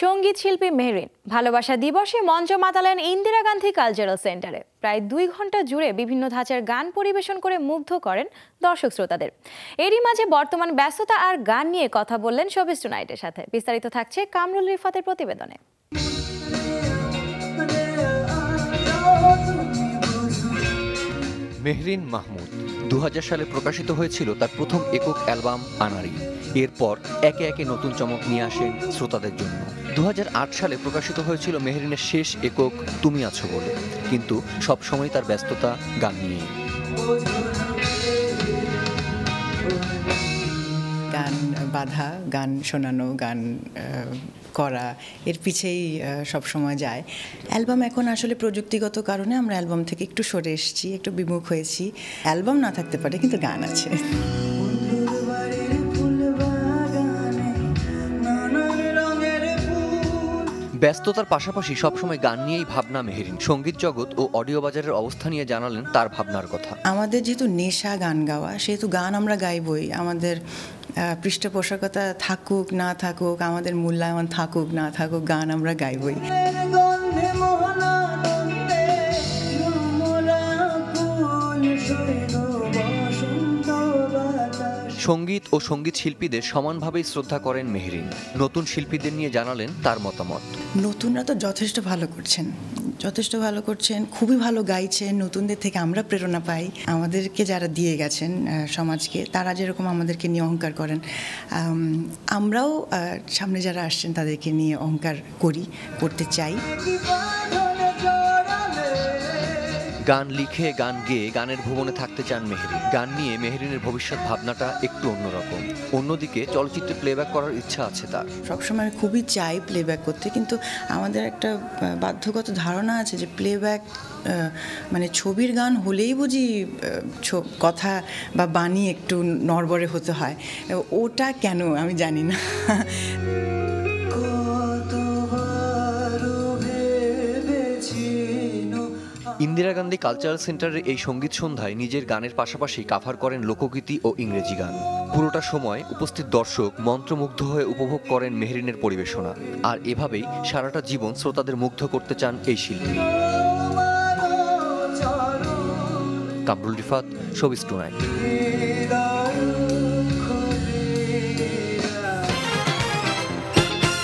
সংগীত শিল্পী মেহরিন, ভালোবাসা দিবসে মঞ্চ মাতালেন ইন্দিরা গান্ধী কালচারাল সেন্টারে। প্রায় দুই ঘণ্টা জুড়ে বিভিন্ন ধাঁচের গান পরিবেশন করে মুগ্ধ করেন দর্শক শ্রোতাদের। এরই মাঝে বর্তমান ব্যস্ততা আর গান নিয়ে কথা বললেন শোবিস টুনাইটের সাথে। বিস্তারিত থাকছে কামরুল রিফাতের প্রতিবেদনে। মেহরিন মাহমুদ দু হাজার সালে প্রকাশিত হয়েছিল তার প্রথম একক অ্যালবাম আনারি। এরপর একে একে নতুন চমক নিয়ে আসেন শ্রোতাদের জন্য। দু হাজার আট সালে প্রকাশিত হয়েছিল মেহরিনের শেষ একক তুমি আছো বলে। কিন্তু সবসময় তার ব্যস্ততা, গান নিয়েই গান বাধা, গান শোনানো, গান করা, এর পিছেই সব সময় যায়। অ্যালবাম এখন আসলে প্রযুক্তিগত কারণে আমরা অ্যালবাম থেকে একটু সরে এসেছি, একটু বিমুখ হয়েছি। অ্যালবাম না থাকতে পারে, কিন্তু গান আছে। ব্যস্ততার পাশাপাশি সবসময় গান নিয়েই ভাবনা মেহেরিন। সংগীত জগৎ ও অডিও বাজারের অবস্থা নিয়ে জানালেন তার ভাবনার কথা। আমাদের যেহেতু নেশা গান গাওয়া সেহেতু গান আমরা গাইবই। আমাদের পৃষ্ঠপোষকতা থাকুক না থাকুক আমাদের মূল্যায়ন থাকুক না থাকুক গান আমরা গাইবই। সংগীত ও সংগীত শিল্পীদের সমানভাবেই শ্রদ্ধা করেন মেহরিন। নতুন শিল্পীদের নিয়ে জানালেন তার মতামত। নতুনরা তো যথেষ্ট ভালো করছেন। যথেষ্ট ভালো করছেন খুবই ভালো গাইছেন নতুনদের থেকে আমরা প্রেরণা পাই। আমাদেরকে যারা দিয়ে গেছেন সমাজকে তারা যেরকম আমাদেরকে নিয়ে অহংকার করেন। আমরাও সামনে যারা আসছেন তাদেরকে নিয়ে অহংকার করি করতে চাই। গান লিখে, গান গেয়ে গানের ভুবনে থাকতে চান মেহরিন। গান নিয়ে মেহরিনের ভবিষ্যৎ ভাবনাটা একটু অন্যরকম। অন্যদিকে চলচ্চিত্রে প্লেব্যাক করার ইচ্ছা আছে তার। সবসময় খুবই চাই প্লেব্যাক করতে, কিন্তু আমাদের একটা বাধ্যগত ধারণা আছে যে প্লেব্যাক মানে ছবির গান হলেই বুঝি কথা বা বাণী একটু নড়বড়ে হতে হয়। ওটা কেন আমি জানি না। ইন্দিরা গান্ধী কালচারাল সেন্টারের এই সংগীত সন্ধ্যায় নিজের গানের পাশাপাশি কাভার করেন লোকগীতি ও ইংরেজি গান। পুরোটা সময় উপস্থিত দর্শক মন্ত্রমুগ্ধ হয়ে উপভোগ করেন মেহরিনের পরিবেশনা। আর এভাবেই সারাটা জীবন শ্রোতাদের মুগ্ধ করতে চান এই শিল্পী। কামরুল রিফাত শোবিস